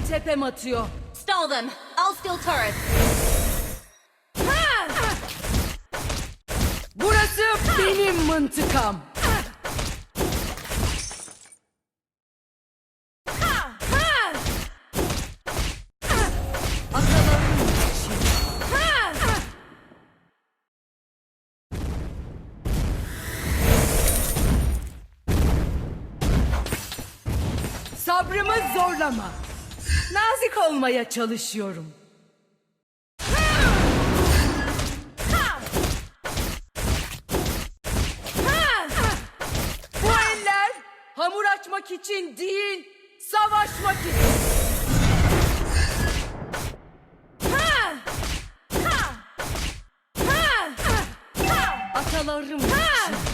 Hepten tepem atıyor. Stall them. I'll steal turrets. Burası benim mıntıkam. Sabrımı zorlama. Nazik olmaya çalışıyorum. Bu eller hamur açmak için değil, savaşmak için. Atalarım için.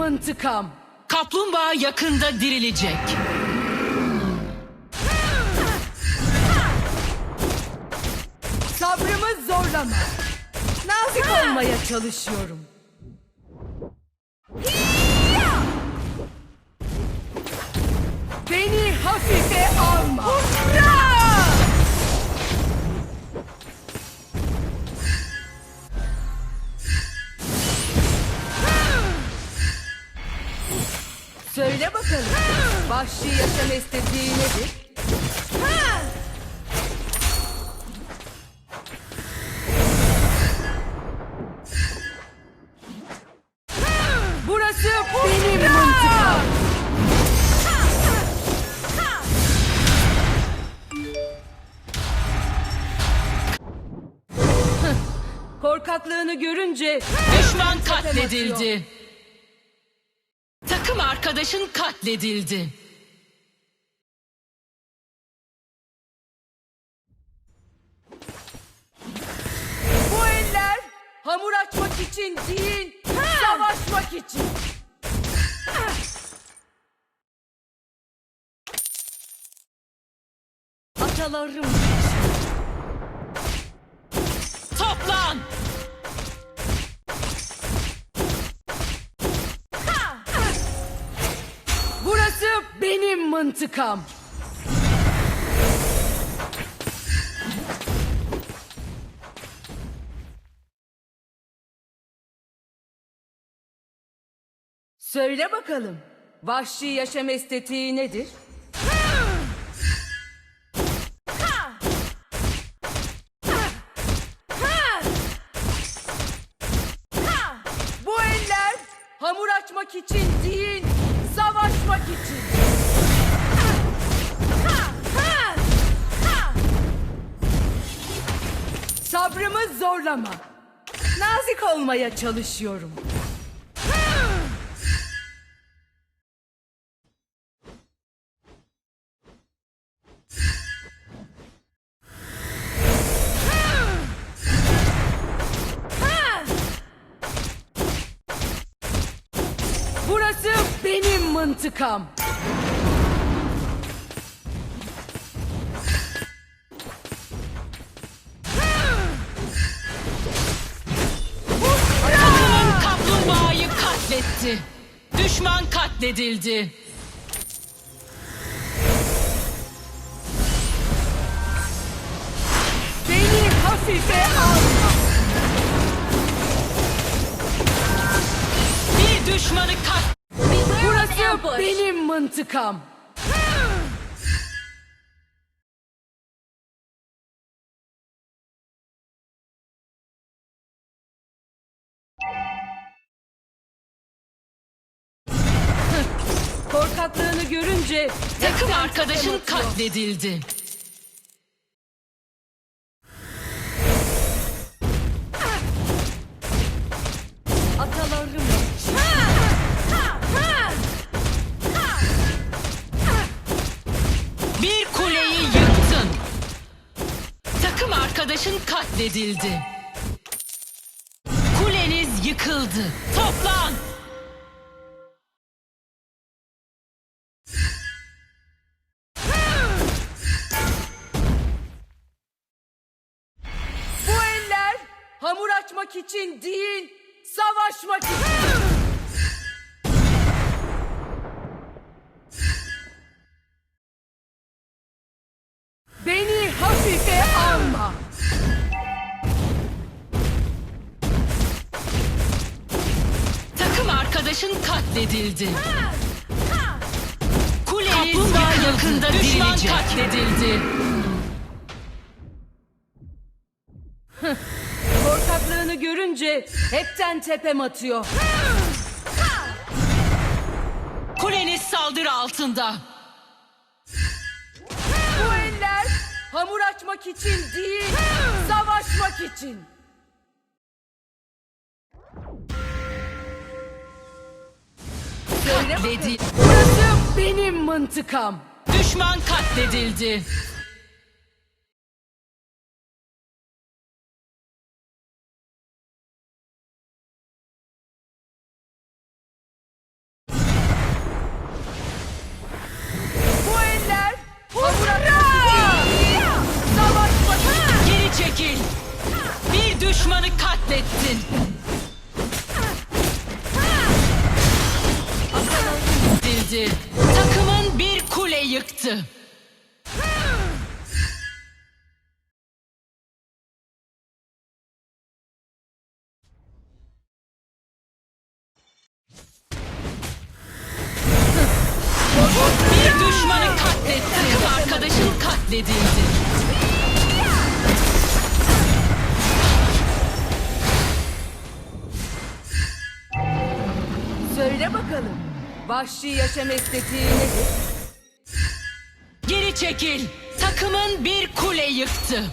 Benim mıntıkam. Kaplumbağa yakında dirilecek. Sabrımı zorlama. Nazik olmaya çalışıyorum. Vahşi yaşam estetiği nedir? Burası benim mıntıkam. Hıh, Korkaklığını görünce Düşman katledildi. Takım arkadaşın katledildi. Hamur açmak için değil, savaşmak için. Atalarım. Toplan! Burası benim mıntıkam. Söyle bakalım. Vahşi yaşam estetiği nedir? Bu eller hamur açmak için değil, savaşmak için. Sabrımı zorlama. Nazik olmaya çalışıyorum. Mıntıkam. Takımın kaplumbağayı katletti. Düşman katledildi. Beni hafife alma. Bir düşmanı kat intikam. Korkaklığını görünce takım arkadaşın katledildi. Katledildi. Kuleniz yıkıldı. Toplan. Bu eller hamur açmak için değil, savaşmak için. Arkadaşın katledildi. Kuleniz yıkıldı. yakında Düşman dirilecek. katledildi. Korkaklığını görünce hepten tepem atıyor. Kuleniz saldırı altında. Bu eller hamur açmak için değil, savaşmak için. Katledildi. Burası benim mıntıkam. Düşman katledildi. Bir düşmanı katletti. Takım arkadaşın katledildi. Söyle bakalım. Vahşi yaşam estetiği nedir? Geri çekil. Takımın bir kule yıktı.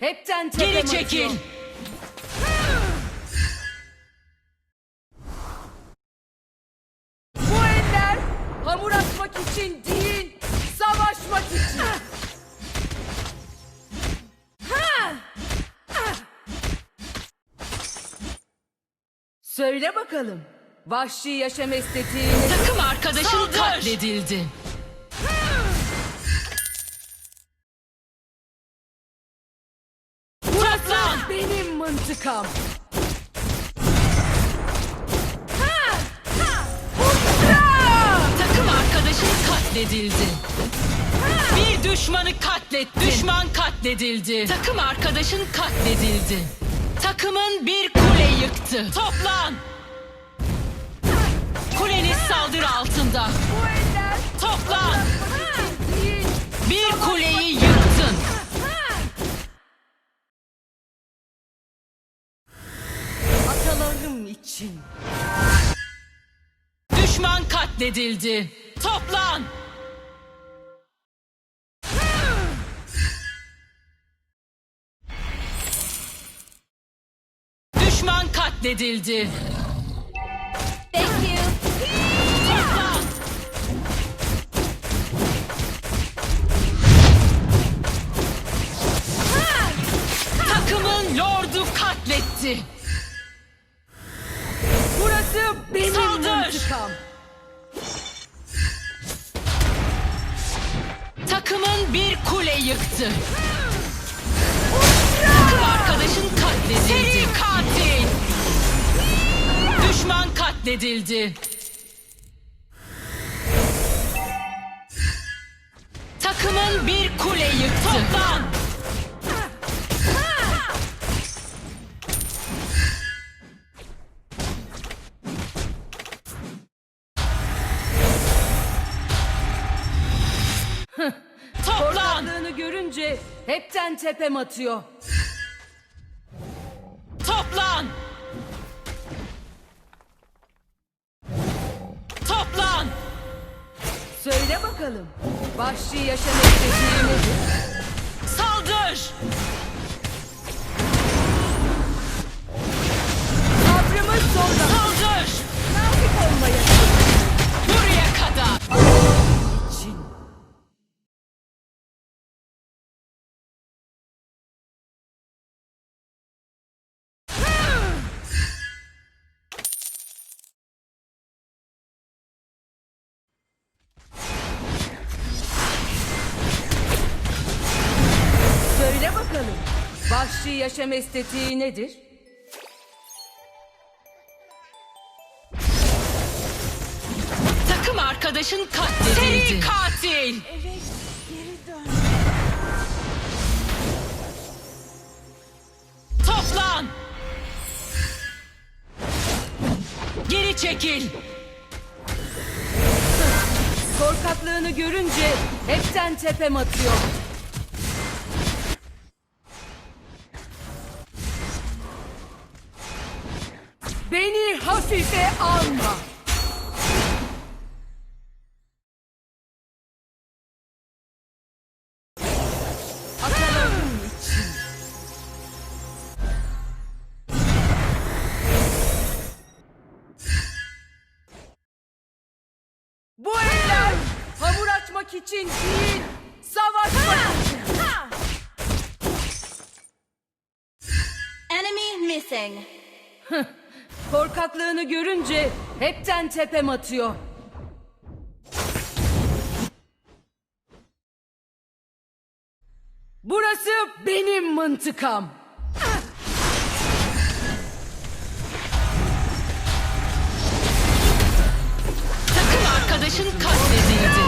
Hepten Geri atıyor. çekil. Bu eller hamur açmak için değil, savaşmak için. Söyle bakalım. Vahşi yaşam estetiği nedir? Takım arkadaşın Saldır. katledildi. Benim mıntıkam. Takım arkadaşın katledildi. Bir düşmanı katletti. Düşman katledildi. Takım arkadaşın katledildi. Takımın bir kule yıktı. Toplan. Kuleniz saldırı altında. Toplan. Düşman katledildi. Toplan. Düşman katledildi. Thank you. Toplan. Takımın lordu katletti. Burası benim Saldır. mıntıkam. Takımın bir kule yıktı. Takım arkadaşın katledildi. Seri katil. Düşman katledildi. Takımın bir kule yıktı. Toplan. Toplan. Korkaklığını görünce hepten tepem atıyor. Toplan. Toplan. Söyle bakalım. Vahşi yaşam estetiği nedir? Saldır. Sabrımız sonra. Saldır. Nazik olmaya Vahşi yaşam estetiği nedir? Takım arkadaşın katledildi. Seri katil. Toplan. Geri çekil. Korkaklığını görünce hepten tepem atıyor. Beni hafife alma. Bu eller hamur açmak için değil, savaşmak için. Enemy missing. Korkaklığını görünce hepten tepem atıyor. Burası benim mıntıkam. Takım arkadaşın katledildi.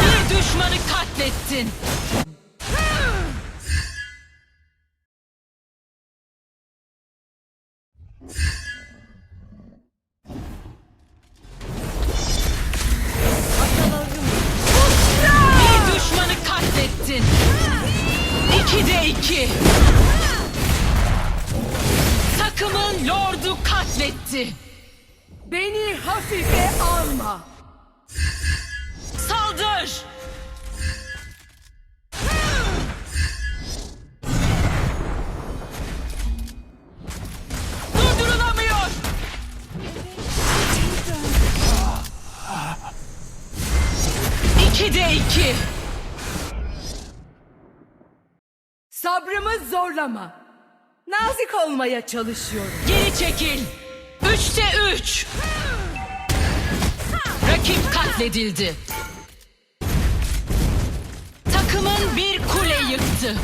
Bir düşmanı katlettin. Katletti. Beni hafife alma. Saldır! Durdurulamıyor! İki de iki. Sabrımı zorlama. Nazik olmaya çalışıyorum. Geri çekil. Üçte üç. Rakip katledildi. Takımın bir kule yıktı.